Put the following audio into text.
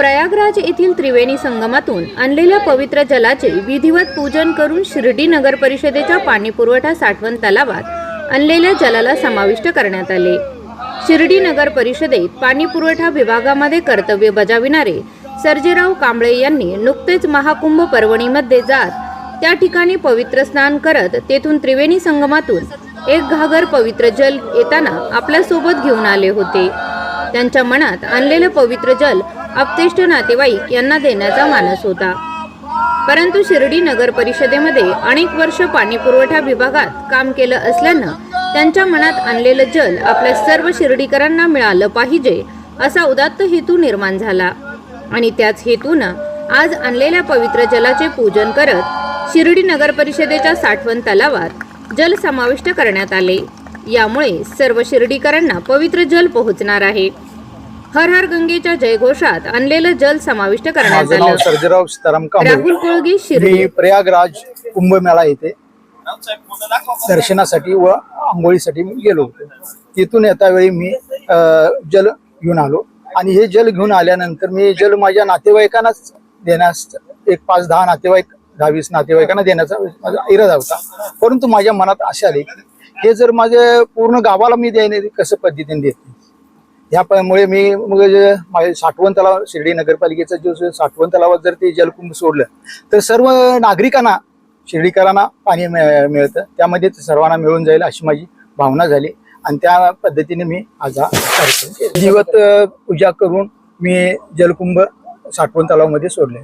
प्रयागराज येथील त्रिवेणी संगमातून आणलेल्या पवित्र जलाचे विधिवत पूजन करून शिर्डी नगर परिषदेच्या पाणीपुरवठा साठवण तलावात आणलेल्या जलाला समाविष्ट करण्यात आले. शिर्डी नगर परिषदेत पाणीपुरवठा विभागामध्ये कर्तव्य बजाविणारे सर्जेराव कांबळे यांनी नुकतेच महाकुंभ पर्वणीमध्ये जात त्या ठिकाणी पवित्र स्नान करत तेथून त्रिवेणी संगमातून एक घागर पवित्र जल येताना आपल्यासोबत घेऊन आले होते. त्यांच्या मनात आणलेलं पवित्र जल अपतेष्ट नातेवाईक यांना देण्याचा मानस होता. परंतु शिर्डी नगर परिषदेमध्ये अनेक वर्ष पाणीपुरवठा विभागात काम केलं असल्यानं त्यांच्या मनात आणलेलं जल आपल्या सर्व शिर्डीकरांना मिळालं पाहिजे असा उदात्त हेतू निर्माण झाला. आणि त्याच हेतूनं आज आणलेल्या पवित्र जलाचे पूजन करत शिर्डी नगर परिषदेच्या साठवण तलावात जल समाविष्ट करण्यात आले. यामुळे सर्व शिर्डीकरांना पवित्र जल पोहोचणार आहे. हर हर गंगेच्या जयघोषात आणलेलं जल समाविष्ट करण्यात माझं नाव आलं सर्जेराव सीताराम कांबळे राहुल कोळगी शिर्डी. प्रयागराज कुंभमेळा येथे दर्शनासाठी व आंघोळीसाठी मी गेलो होतो. तिथून येता वेळी मी अ, जल घेऊन आलो. आणि हे जल घेऊन आल्यानंतर मी जल माझ्या नातेवाईकांनाच देण्यास एक पाच दहा नातेवाईक दहा वीस नातेवाईकांना देण्याचा माझा इरादा होता. परंतु माझ्या मनात असे आले की हे जर माझ्या पूर्ण गावाला मी द्यायने कसं पद्धतीने देते? ह्यामुळे मी मग माझे साठवण तलाव शिर्डी नगरपालिकेचं जो साठवण तलावात जर ते जलकुंभ सोडलं तर सर्व नागरिकांना शिर्डीकरांना पाणी मिळ- मिळतं. त्यामध्ये सर्वांना मिळून जाईल अशी माझी भावना झाली. आणि त्या पद्धतीने मी आज हा कार्यक्रम दिवत पूजा करून मी जलकुंभ साठवण तलावामध्ये सोडले.